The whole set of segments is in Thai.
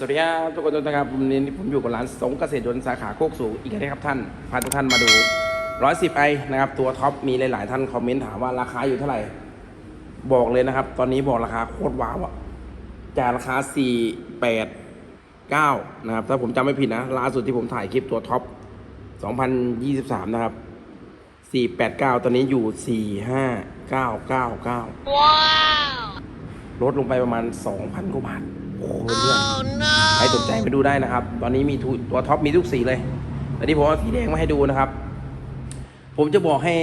สวัสดีครับทุกคนทุกท่านครับวันนี้ผมอยู่กับร้านสงเกษตรยนต์สาขาโคกสูงอีกแล้วครับท่านพาทุกท่านมาดู 110ไอนะครับ ตัวท็อปมีหลาย ๆ ท่านคอมเมนต์ถามว่าราคาอยู่เท่าไหร่ บอกเลยนะครับ ตอนนี้บอกราคาโคตรว้าวอะจากราคา 489 นะครับ ถ้าผมจำไม่ผิดนะล่าสุดที่ผมถ่ายคลิปตัวท็อป 2023 นะครับ 489 ตอนนี้อยู่ 45999ว้าว ลดลงไปประมาณ 2,000กว่าบาทโอ้โหเพื่อนใครสนใจไปดูได้นะครับ ตอนนี้มีทุตัวท็อปมีทุกสีเลยแต่นี่ผมเอาสีแดงมาให้ดูนะครับ ผมจะบอกให้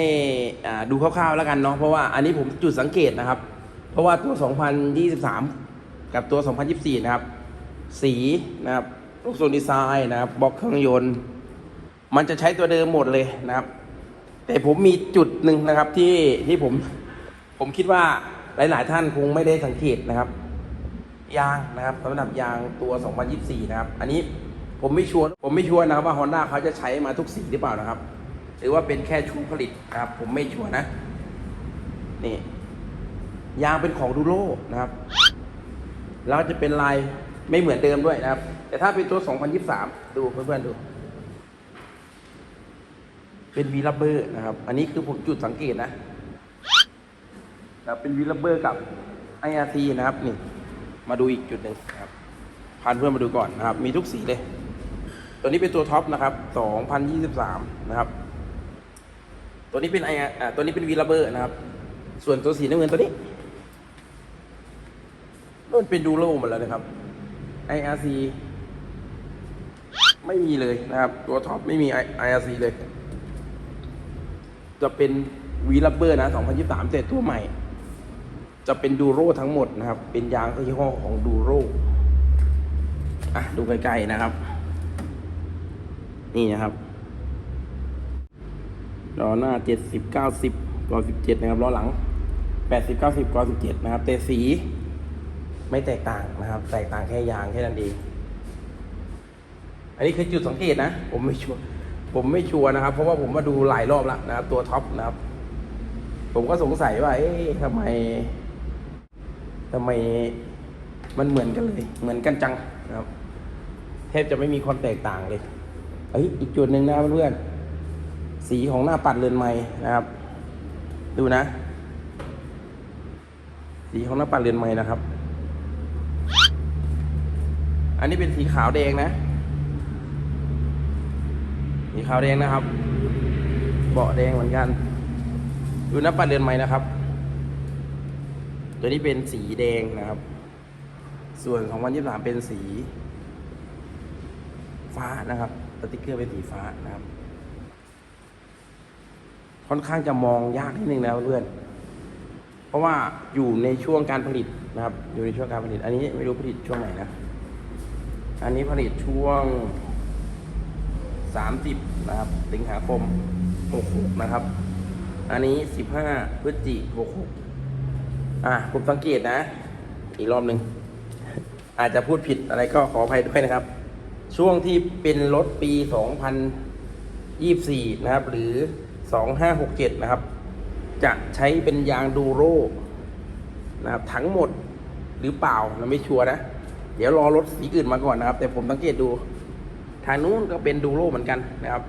อ่าดูคร่าวๆแล้วกันเนาะเพราะว่าอันนี้ผมจุดสังเกตนะครับ เพราะว่าตัว 2023 กับตัว 2024 นะครับ สีนะครับรูปทรงดีไซน์นะครับบล็อกเครื่องยนต์ มันจะใช้ตัวเดิมหมดเลยนะครับ แต่ผมมีจุดหนึ่งนะครับที่ที่ผมผมคิดว่า หลาย ๆ ท่านคงไม่ได้สังเกตนะครับ ยางนะครับสำหรับยางตัว 2024 นะครับ อันนี้ผมไม่ชัวร์ผมไม่ชัวร์นะครับว่า Honda เขาจะใช้มาทุกสีหรือเปล่านะครับ หรือว่าเป็นแค่ช่วงผลิตนะครับ ผมไม่ชัวร์นะ นี่ยางเป็นของดูโรนะครับ แล้วจะเป็นลายไม่เหมือนเดิมด้วยนะครับ แต่ถ้าเป็นตัว 2023 ดูเพื่อนๆดู เป็นวีลับเบอร์นะครับ อันนี้คือผมจุดสังเกตนะ นะครับเป็นวีลเบอร์กับ IRC นะครับนี่มาดูอีกจุดหนึ่งครับพาเพื่อนมาดูก่อนนะครับ มีทุกสีเลย ตัวนี้เป็นตัวท็อปนะครับ2023 นะครับ ตัวนี้เป็นไออ่าตัวนี้เป็นวีลเบอร์นะครับ ส่วนตัวสีน้ำเงินตัวนี้มันเป็นดูโรหมดแล้วนะครับ IRC ไม่มีเลยนะครับ ตัวท็อปไม่มี IRC เลย จะเป็นวีลับเบอร์นะ 2023แต่ตัวใหม่ จะเป็นดูโรทั้งหมดนะครับ เป็นยางยี่ห้อของดูโรอะดูใกล้ๆนะครับ นี่นะครับล้อหน้าเจ็ดสิบเก้าสิบกอสิบเจ็ดนะครับล้อหลังแปดสิบเก้าสิบกอสิบเจ็ดนะครับ แต่สีไม่แตกต่างนะครับ แตกต่างแค่ยางแค่นั้นเองอันนี้คือจุดสังเกตนะ ผมไม่ชัวร์ผมไม่ชัวร์นะครับ เพราะว่าผมมาดูหลายรอบแล้วนะครับตัวท็อปนะครับ ผมก็สงสัยว่าเอ๊ะทำไม ทำไมมันเหมือนกันเลยเหมือนกันจังนะครับแทบจะไม่มีความแตกต่างเลยเอ้ยอีกจุดหนึ่งนะเพื่อนสีของหน้าปัดเรือนไม้นะครับ ดูนะ สีของหน้าปัดเรือนไม้นะครับ อันนี้เป็นสีขาวแดงนะ สีขาวแดงนะครับ เบาะแดงเหมือนกัน ดูหน้าปัดเรือนไม้นะครับ ตัวนี้เป็นสีแดงนะครับ ส่วนของวันยี่สามเป็นสี ฟ้านะครับสติกเกอร์เป็นสีฟ้านะครับ ค่อนข้างจะมองยากนิดนึงนะเพื่อน เพราะว่าอยู่ในช่วงการผลิตนะครับ อยู่ในช่วงการผลิต อันนี้ไม่รู้ผลิตช่วงไหนนะ อันนี้ผลิตช่วงสามสิบนะครับ สิงหาคมหกหกนะครับ อันนี้สิบห้าพฤศจิกหกหก อะผมสังเกตนะ อีกรอบหนึ่ง อาจจะพูดผิดอะไรก็ขออภัยด้วยนะครับ ช่วงที่เป็นรถปี 2024 นะครับ หรือ 2567 นะครับ จะใช้เป็นยางดูโรนะครับ ทั้งหมดหรือเปล่าเราไม่ชัวร์นะ เดี๋ยวรอรถสีอื่นมาก่อนนะครับ แต่ผมสังเกตดูทางนู้นก็เป็นดูโรเหมือนกันนะครับ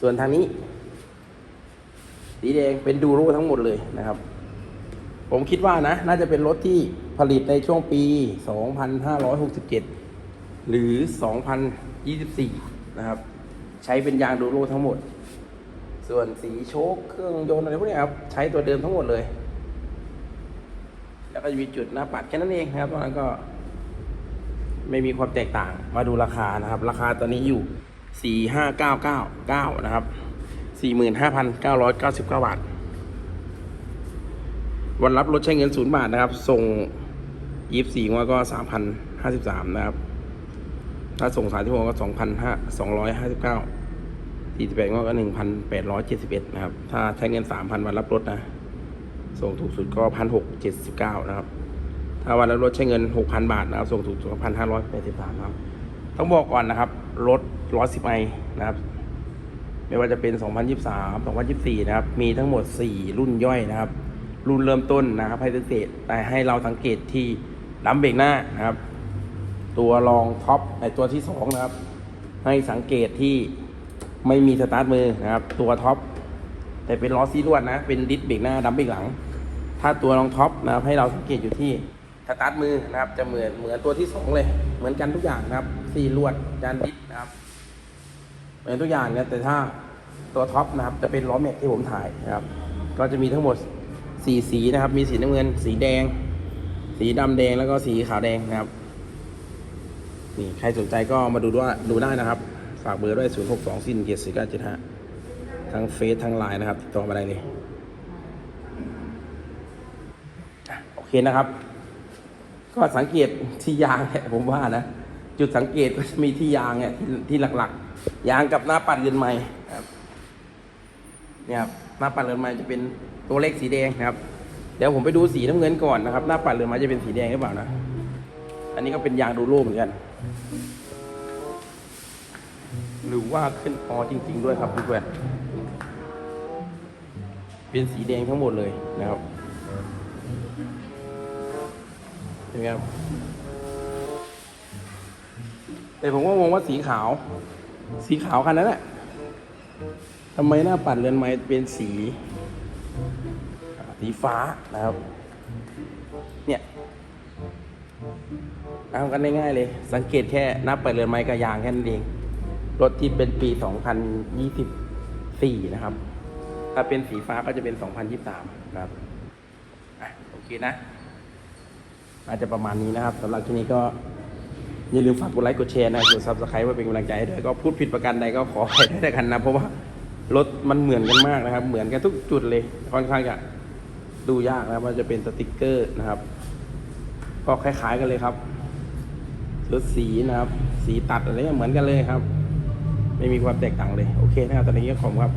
ส่วนทางนี้ สีแดงเป็นดูโรทั้งหมดเลยนะครับ ผมคิดว่านะ น่าจะเป็นรถที่ผลิตในช่วงปี 2567 หรือ 2024 นะครับ ใช้เป็นยางดูโรทั้งหมด ส่วนสีโชคเครื่องยนต์อะไรพวกนี้ครับ ใช้ตัวเดิมทั้งหมดเลย แล้วก็มีจุดหน้าปัดแค่นั้นเองนะครับตอนนั้นก็ไม่มีความแตกต่าง มาดูราคานะครับ ราคาตอนนี้อยู่ 45999 นะครับ 45,999 บาท วันรับรถใช้เงินศูนย์บาทนะครับ ส่งยี่สี่งวดก็สามพันห้าสิบสามนะครับ ถ้าส่งสายที่วก็สองพันห้าสองร้อยห้าสิบเก้าสี่สิบแปดงวดก็หนึ่งพันแปดร้อยเจ็ดสิบเอ็ดนะครับ ถ้าใช้เงินสามพันวันรับรถนะ ส่งถูกสุดก็พันหกเจ็ดสิบเก้านะครับ ถ้าวันรับรถใช้เงินหกพันบาทนะครับ ส่งถูกสุดก็พันห้าร้อยแปดสิบสามครับ ต้องบอกก่อนนะครับ รถร้อยสิบไอนะครับ ไม่ว่าจะเป็น 2023 2024 นะครับ มีทั้งหมด 4 รุ่นย่อยนะครับ รุ่นเริ่มต้นนะครับให้สังเกตแต่ให้เราสังเกตที่ดัมเบรกหน้านะครับ ตัวรองท็อปในตัวที่สองนะครับ ให้สังเกตที่ไม่มีสตาร์ทมือนะครับ ตัวท็อปแต่เป็นล้อซีลวดนะ เป็นดิสเบรกหน้าดัมเบรกหลัง ถ้าตัวรองท็อปนะครับ ให้เราสังเกตอยู่ที่สตาร์ทมือนะครับ จะเหมือนเหมือนตัวที่สองเลย เหมือนกันทุกอย่างนะครับซีลวดจานดิสนะครับ เหมือนทุกอย่างเนี่ยแต่ถ้าตัวท็อปนะครับจะเป็นล้อแม็กที่ผมถ่ายนะครับ ก็จะมีทั้งหมดสีสีนะครับ มีสีน้ำเงิน สีแดง สีดำแดงแล้วก็สีขาวแดงนะครับนี่ใครสนใจก็มาดูด้วยดูได้นะครับ ฝากเบอร์ด้วย0 6 2 4 7 4 9 7 5ทั้งเฟซทั้งไลน์นะครับติดต่อมาได้เลยอ่โอเคนะครับ ก็สังเกตที่ยางแหละผมว่านะ จุดสังเกตก็จะมีที่ยางเนี่ยที่ที่หลักๆ ยางกับหน้าปัดเรือนไม้ครับเนี่ยครับหน้าปัดเรือนไม้จะเป็นตัวเลขสีแดงนะครับ เดี๋ยวผมไปดูสีน้ำเงินก่อนนะครับ หน้าปัดเรือนไม้จะเป็นสีแดงหรือเปล่านะ อันนี้ก็เป็นยางดูโร่เหมือนกัน หรือว่าขึ้นออจริง ๆ ด้วยครับเพื่อนเป็นสีแดงทั้งหมดเลยนะครับเห็นไหมครับแต่ผมก็งงว่าสีขาว สีขาวคันนั้นแหละทำไมหน้าปัดเรือนไม้เป็นสีสีฟ้านะครับ เนี่ยเอากันง่ายๆเลย สังเกตแค่หน้าปัดเรือนไม้กับยางแค่นั้นเอง รถที่เป็นปี 2024 นะครับ ถ้าเป็นสีฟ้าก็จะเป็น 2023นะครับอะโอเคนะ อาจจะประมาณนี้นะครับสำหรับที่นี้ก็ อย่าลืมฝากกดไลค์กดแชร์นะกดซับสไครต์ไว้เป็นกำลังใจให้ด้วยก็พูดผิดประกันใดก็ขอให้ได้กันนะเพราะว่ารถมันเหมือนกันมากนะครับ เหมือนกันทุกจุดเลยค่อนข้างจะดูยากนะครับว่าจะเป็นสติกเกอร์นะครับ ก็คล้าย ๆกันเลยครับรถสีนะครับ สีตัดอะไรก็เหมือนกันเลยครับ ไม่มีความแตกต่างเลย โอเคนะครับตอนนี้ก็ขอบครับ